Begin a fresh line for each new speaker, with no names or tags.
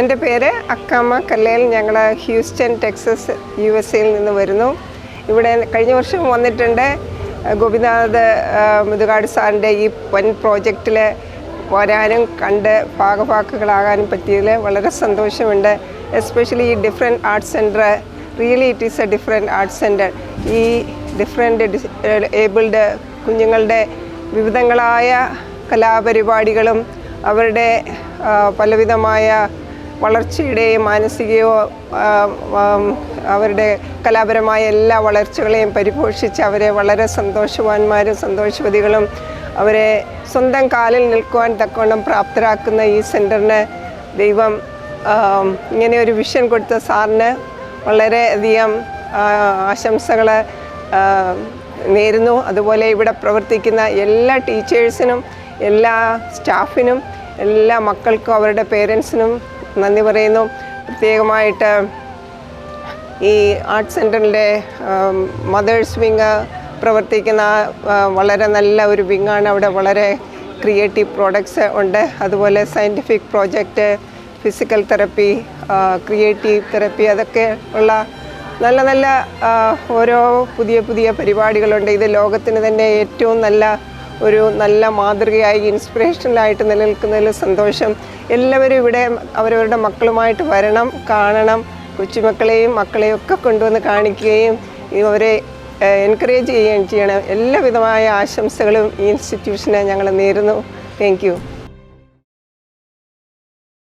എന്റെ പേര് അക്കാമ കല്ലേൽ. ഞങ്ങൾ ഹ്യൂസ്റ്റൺ ടെക്സസ് യു എസ് എയിൽ നിന്ന് വരുന്നു. ഇവിടെ കഴിഞ്ഞ വർഷം വന്നിട്ടുണ്ട് ഗോപിനാഥ് മുതുകാട് സാറിന്റെ ഈ വൻ പ്രോജക്റ്റിൽ വരാനും കണ്ട് ഭാഗഭാക്കുകളാകാനും പറ്റിയതിൽ വളരെ സന്തോഷമുണ്ട്. എസ്പെഷ്യലി ഈ different arts centre really it is a different arts centre ഈ ഡിഫറെന്റ് ഏബിൾഡ് കുഞ്ഞുങ്ങളുടെ വിവിധങ്ങളായ കലാപരിപാടികളും അവരുടെ പലവിധമായ വളർച്ചയുടെയും മാനസികയോ അവരുടെ കലാപരമായ എല്ലാ വളർച്ചകളെയും പരിപോഷിച്ച് അവരെ വളരെ സന്തോഷവാന്മാരും സന്തോഷവതികളും അവരെ സ്വന്തം കാലിൽ നിൽക്കുവാൻ തക്കവണ്ണം പ്രാപ്തരാക്കുന്ന ഈ സെന്ററിന് ദൈവം ഇങ്ങനെ ഒരു വിഷൻ കൊടുത്ത സാറിന് വളരെയധികം ആശംസകൾ നേരുന്നു. അതുപോലെ ഇവിടെ പ്രവർത്തിക്കുന്ന എല്ലാ ടീച്ചേഴ്സിനും എല്ലാ സ്റ്റാഫിനും എല്ലാ മക്കൾക്കും അവരുടെ പേരൻസിനും നന്ദി പറയുന്നു. പ്രത്യേകമായിട്ട് ഈ ആർട്ട് സെന്ററിന്റെ മദേഴ്സ് വിങ് പ്രവർത്തിക്കുന്ന വളരെ നല്ല ഒരു വിങ്ങാണ് അവിടെ വളരെ ക്രിയേറ്റീവ് പ്രോഡക്ട്സ് ഉണ്ട്. അതുപോലെ scientific project physical therapy creative therapy അതൊക്കെ ഉള്ള നല്ല നല്ല ഓരോ പുതിയ പുതിയ പരിപാടികളുണ്ട്. ഇത് ലോകത്തിന് തന്നെ ഏറ്റവും നല്ല ഒരു നല്ല മാതൃകയായി ഇൻസ്പിറേഷനിലായിട്ട് നിലനിൽക്കുന്നതിൽ സന്തോഷം. എല്ലാവരും ഇവിടെ അവരവരുടെ മക്കളുമായിട്ട് വരണം കാണണം കൊച്ചുമക്കളെയും മക്കളെയും ഒക്കെ കൊണ്ടുവന്ന് കാണിക്കുകയും അവരെ എൻകറേജ് ചെയ്യുകയും ചെയ്യണം. എല്ലാവിധമായ ആശംസകളും ഈ ഇൻസ്റ്റിറ്റ്യൂഷനെ ഞങ്ങൾ നേരുന്നു. താങ്ക്